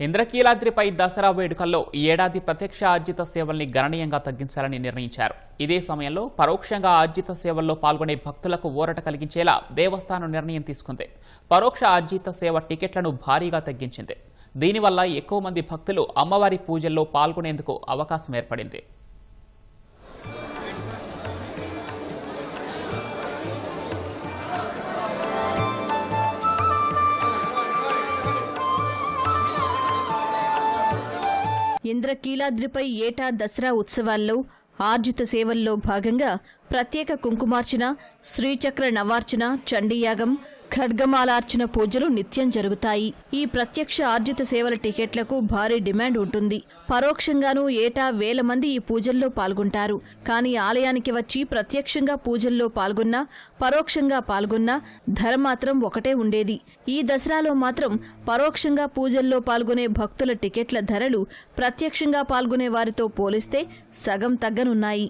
ఇంద్రకీలాద్రిపై దసరా వేడుకల్లో ఈ ఏడాది ప్రత్యక్ష ఆర్జిత సేవల్ని గణనీయంగా తగ్గించాలని నిర్ణయించారు. ఇదే సమయంలో పరోక్షంగా ఆర్జిత సేవల్లో పాల్గొనే భక్తులకు ఊరట కలిగించేలా దేవస్థానం నిర్ణయం తీసుకుంది. పరోక్ష ఆర్జిత సేవ టికెట్లను భారీగా తగ్గించింది. దీనివల్ల ఎక్కువ మంది భక్తులు అమ్మవారి పూజల్లో పాల్గొనేందుకు అవకాశం ఏర్పడింది. ఇంద్రకీలాద్రిపై ఏటా దసరా ఉత్సవాల్లో ఆర్జిత సేవల్లో భాగంగా ప్రత్యేక కుంకుమార్చన శ్రీచక్ర నవార్చన చండీయాగం ఖడ్గమాలార్చన పూజలు నిత్యం జరుగుతాయి. ఈ ప్రత్యక్ష ఆర్జిత సేవల టికెట్లకు భారీ డిమాండ్ ఉంటుంది. పరోక్షంగానూ ఏటా వేల మంది ఈ పూజల్లో పాల్గొంటారు. కానీ ఆలయానికి వచ్చి ప్రత్యక్షంగా పూజల్లో పాల్గొన్నా పరోక్షంగా పాల్గొన్నా ధర మాత్రం ఒకటే ఉండేది. ఈ దసరాలో మాత్రం పరోక్షంగా పూజల్లో పాల్గొనే భక్తుల టికెట్ల ధరలు ప్రత్యక్షంగా పాల్గొనే వారితో పోలిస్తే సగం తగ్గనున్నాయి.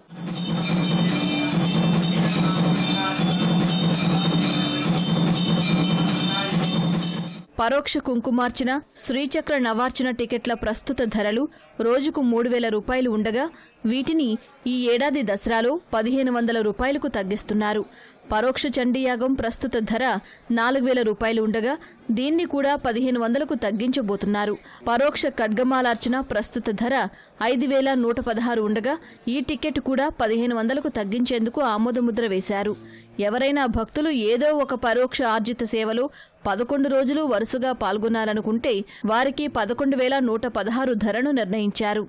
పరోక్ష కుంకుమార్చన శ్రీచక్ర నవార్చన టికెట్ల ప్రస్తుత ధరలు రోజుకు మూడు వేల రూపాయలు ఉండగా వీటిని ఈ ఏడాది దసరాలో పదిహేను వందల రూపాయలకు తగ్గిస్తున్నారు. పరోక్ష చండీయాగం ప్రస్తుత ధర నాలుగు వేల రూపాయలు ఉండగా దీన్ని కూడా పదిహేను వందలకు తగ్గించబోతున్నారు. పరోక్ష ఖడ్గమాలార్చన ప్రస్తుత ధర ఐదు వేల నూట పదహారు ఉండగా ఈ టికెట్ కూడా పదిహేను వందలకు తగ్గించేందుకు ఆమోదముద్ర వేశారు. ఎవరైనా భక్తులు ఏదో ఒక పరోక్ష ఆర్జిత సేవలో పదకొండు రోజులు వరుసగా పాల్గొనాలనుకుంటే వారికి పదకొండు వేల నూట పదహారు ధరను నిర్ణయించారు.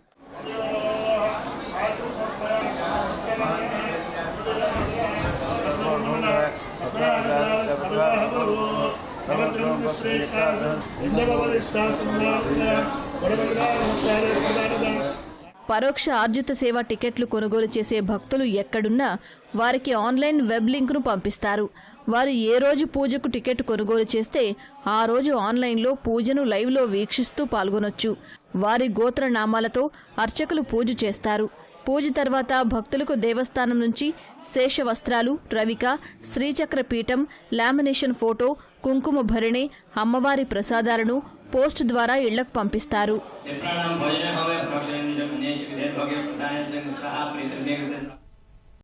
పరోక్ష ఆర్జిత సేవ టికెట్లు కొనుగోలు చేసే భక్తులు ఎక్కడున్నా వారికి ఆన్లైన్ వెబ్ లింక్ను పంపిస్తారు. వారు ఏ రోజు పూజకు టికెట్ కొనుగోలు చేస్తే ఆ రోజు ఆన్లైన్లో పూజను లైవ్లో వీక్షిస్తూ పాల్గొనొచ్చు. వారి గోత్ర నామాలతో అర్చకులు పూజ చేస్తారు. పూజ తర్వాత భక్తులకు దేవస్థానం నుంచి శేష వస్త్రాలు రవిక శ్రీచక్ర పీఠం లామినేషన్ ఫోటో కుంకుమ భరిణి అమ్మవారి ప్రసాదాలను పోస్ట్ ద్వారా ఇళ్ళకు పంపిస్తారు.